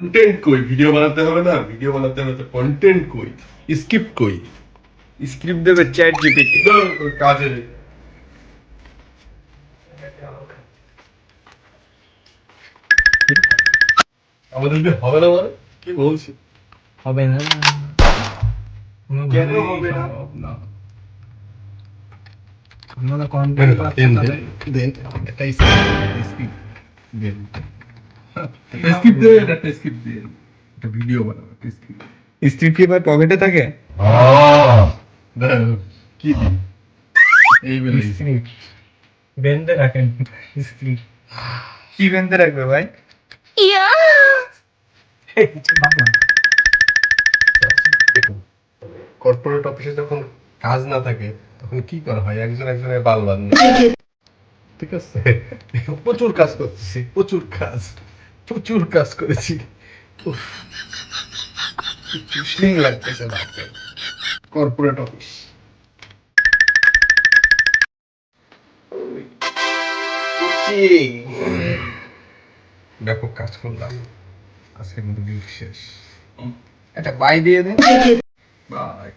Content কই video বানাতে হবে না ভিডিও বানাতে হবে তো কন্টেন্ট কই স্ক্রিপ্ট কই স্ক্রিপ্ট দেবে চ্যাট জিপিটি কাজে আমাদের দিয়ে হবে না মানে কি বলছি হবে না কেন হবে না? না আপনারা কন্টেন্ট দেন দেন দেন এটা স্ক্রিপ্ট দেন স্ক্রিপ্ট দেন একটা স্ক্রিপ্ট দেন একটা ভিডিও বানাবো একটা স্ক্রিপ্ট স্ক্রিপ্ট কি ভাই পকেটে থাকে কি দি এই বেলে স্ক্রিপ্ট বেঁধে রাখেন স্ক্রিপ্ট কি বেঁধে রাখবে ভাই? কর্পোরেট অফিসে যখন কাজ না থাকে তখন কি করা হয়? একজন একজনের বাল বাঁধে। ঠিক আছে? প্রচুর কাজ করতেছি প্রচুর কাজ। প্রচুর কাজ করেছি। লাগতেছে ভাবতে। কর্পোরেট অফিস ব্যাপক কাজ করলাম। আজকে কিন্তু ডিউটি শেষ। একটা বাই দিয়ে দেন। বাই